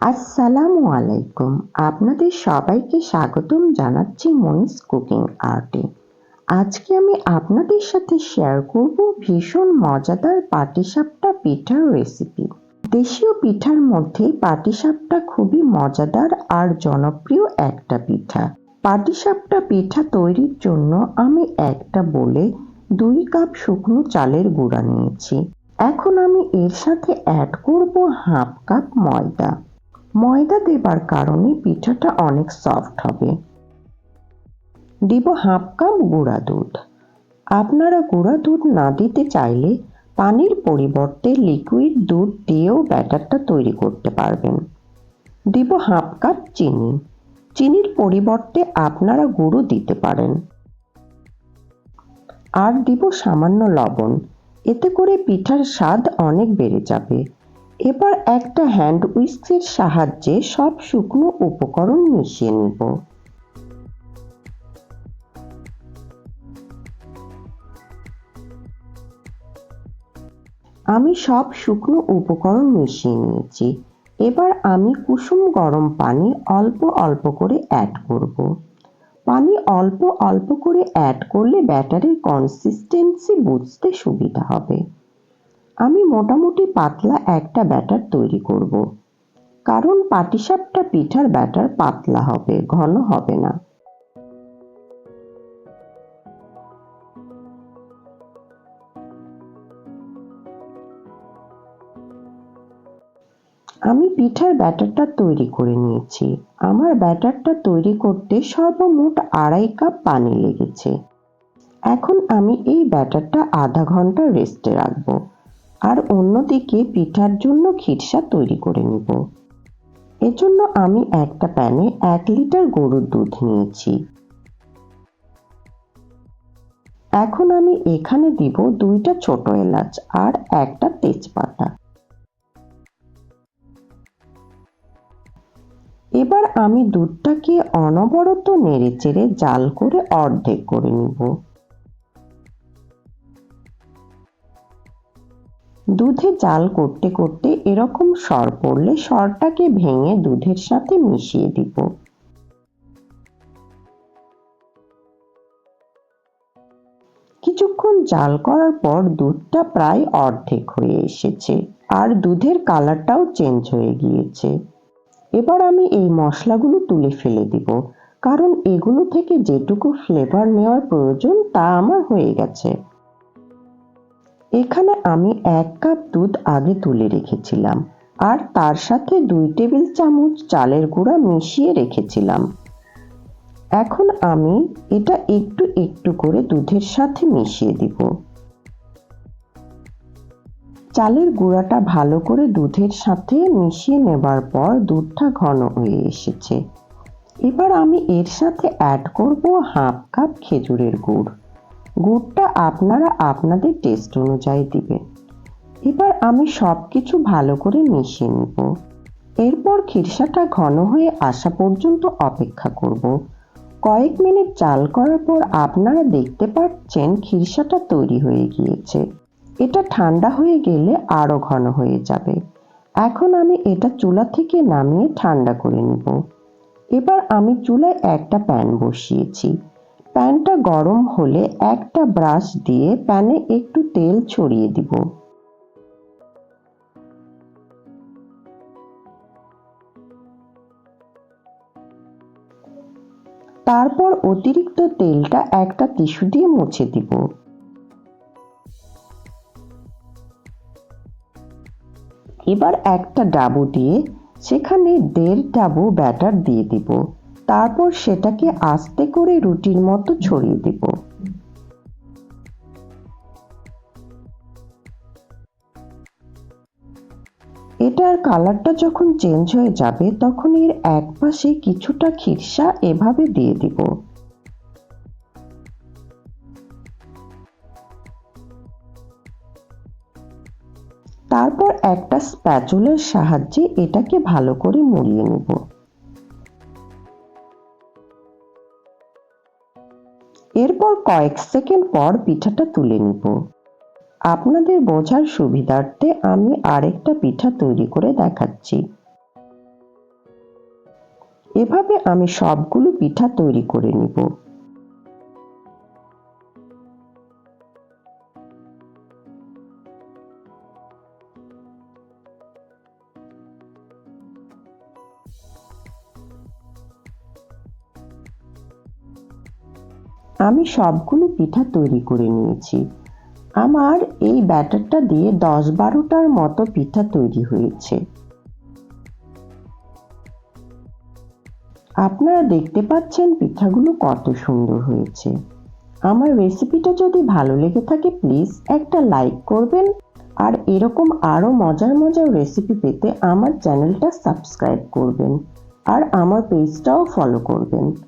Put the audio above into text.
আসসালামু আলাইকুম। আপনাদের সবাইকে স্বাগতম জানাচ্ছি মনিস কুকিং আর্টে। আজকে আমি আপনাদের সাথে শেয়ার করব ভীষণ মজাদার পাটিসাপটা পিঠার রেসিপি দেশীয় পিঠার মধ্যে পাটিসাপটা খুবই মজাদার আর জনপ্রিয় একটা পিঠা। পাটিসাপটা পিঠা তৈরির জন্য আমি একটা বলে দুই কাপ শুকনো চালের গুঁড়া নিয়েছি। এখন আমি এর সাথে অ্যাড করব হাফ কাপ ময়দা। ময়দা দেবার কারণে পিঠাটা অনেক সফট হবে। দিব হাফ কাপ গুঁড়া দুধ। আপনারা গুঁড়া দুধ না দিতে চাইলে পানির পরিবর্তে লিকুইড দুধ দিয়েও ব্যাটারটা তৈরি করতে পারবেন। দিব হাফ কাপ চিনি। চিনির পরিবর্তে আপনারা গুঁড়ো দিতে পারেন। আর দিব সামান্য লবণ। এতে করে পিঠার স্বাদ অনেক বেড়ে যাবে। এবার একটা হ্যান্ড উইস্কের সাহায্যে সব শুকনো উপকরণ মিশিয়ে নিব। আমি সব শুকনো উপকরণ মিশিয়ে নিয়েছি। এবার আমি কুসুম গরম পানি অল্প অল্প করে অ্যাড করব। পানি অল্প অল্প করে অ্যাড করলে ব্যাটারের কনসিস্টেন্সি বুঝতে সুবিধা হবে। আমি মোটামুটি পাতলা একটা ব্যাটার তৈরি করব। কারণ পাটিসাপটা পিঠার ব্যাটার পাতলা হবে, ঘন হবে না। আমি পিঠার ব্যাটারটা তৈরি করে নিয়েছি। আমার ব্যাটারটা তৈরি করতে সর্বমোট আড়াই কাপ পানি লেগেছে। এখন আমি এই ব্যাটারটা আধা ঘণ্টা রেস্টে রাখব। আর অন্যদিকে পিঠার জন্য খিরসা তৈরি করে নিব। এজন্য আমি একটা প্যানে এক লিটার গরুর দুধ নিয়েছি। এখন আমি এখানে দিব দুইটা ছোট এলাচ আর একটা তেজপাতা। এবার আমি দুধটাকে অনবরত নেড়েচেড়ে জাল করে অর্ধেক করে নিব। দুধে জাল করতে করতে এরকম সর পড়লে সরটাকে ভেঙে দুধের সাথে মিশিয়ে দিব। কিছুক্ষণ জাল করার পর দুধটা প্রায় অর্ধেক হয়ে এসেছে আর দুধের কালারটাও চেঞ্জ হয়ে গিয়েছে। এবার আমি এই মশলাগুলো তুলে ফেলে দিব, কারণ এগুলো থেকে যেটুকু ফ্লেভার নেওয়ার প্রয়োজন তা আমার হয়ে গেছে। এখানে আমি এক কাপ দুধ আগে তুলে রেখেছিলাম আর তার সাথে দুই টেবিল চামচ চালের গুঁড়া মিশিয়ে রেখেছিলাম। এখন আমি এটা একটু একটু করে দুধের সাথে মিশিয়ে দিব। চালের গুঁড়াটা ভালো করে দুধের সাথে মিশিয়ে নেবার পর দুধটা ঘন হয়ে এসেছে। এবার আমি এর সাথে অ্যাড করব হাফ কাপ খেজুরের গুড়। গুড়টা আপনারা আপনাদের টেস্ট অনুযায়ী দিবেন। এবার আমি সব কিছু ভালো করে মিশিয়ে নিব। এরপর খিরসাটা ঘন হয়ে আসা পর্যন্ত অপেক্ষা করব। কয়েক মিনিট চাল করার পর আপনারা দেখতে পাচ্ছেন খিরসাটা তৈরি হয়ে গিয়েছে। এটা ঠান্ডা হয়ে গেলে আরও ঘন হয়ে যাবে। এখন আমি এটা চুলা থেকে নামিয়ে ঠান্ডা করে নিব। এবার আমি চুলায় একটা প্যান বসিয়েছি। প্যানটা গরম হলে একটা ব্রাশ দিয়ে প্যানে একটু তেল ছড়িয়ে দিব। তারপর অতিরিক্ত তেলটা একটা টিস্যু দিয়ে মুছে দিব। এবার একটা ডাবু দিয়ে সেখানে দেড় ডাবু ব্যাটার দিয়ে দিব। তারপর সেটাকে আস্তে করে রুটির মতো ছড়িয়ে দেব। এটার কালারটা যখন চেঞ্জ হয়ে যাবে, তখন এর এক পাশে কিছুটা খিরসা এভাবে দিয়ে দিব। তারপর একটা স্প্যাচুলের সাহায্যে এটাকে ভালো করে মুড়িয়ে নেব। এরপর কয়েক সেকেন্ড পর পিঠাটা তুলে নিব। আপনাদের বোঝার সুবিধার্থে আমি আরেকটা পিঠা তৈরি করে দেখাচ্ছি। এভাবে আমি সবগুলো পিঠা তৈরি করে নিব। আমি সবগুলো পিঠা তৈরি করে নিয়েছি। আমার এই ব্যাটারটা দিয়ে দশ বারোটার মতো পিঠা তৈরি হয়েছে। আপনারা দেখতে পাচ্ছেন পিঠাগুলো কত সুন্দর হয়েছে। আমার রেসিপিটা যদি ভালো লেগে থাকে, প্লিজ একটা লাইক করবেন। আর এরকম আরও মজার মজার রেসিপি পেতে আমার চ্যানেলটা সাবস্ক্রাইব করবেন। আর আমার পেজটাও ফলো করবেন।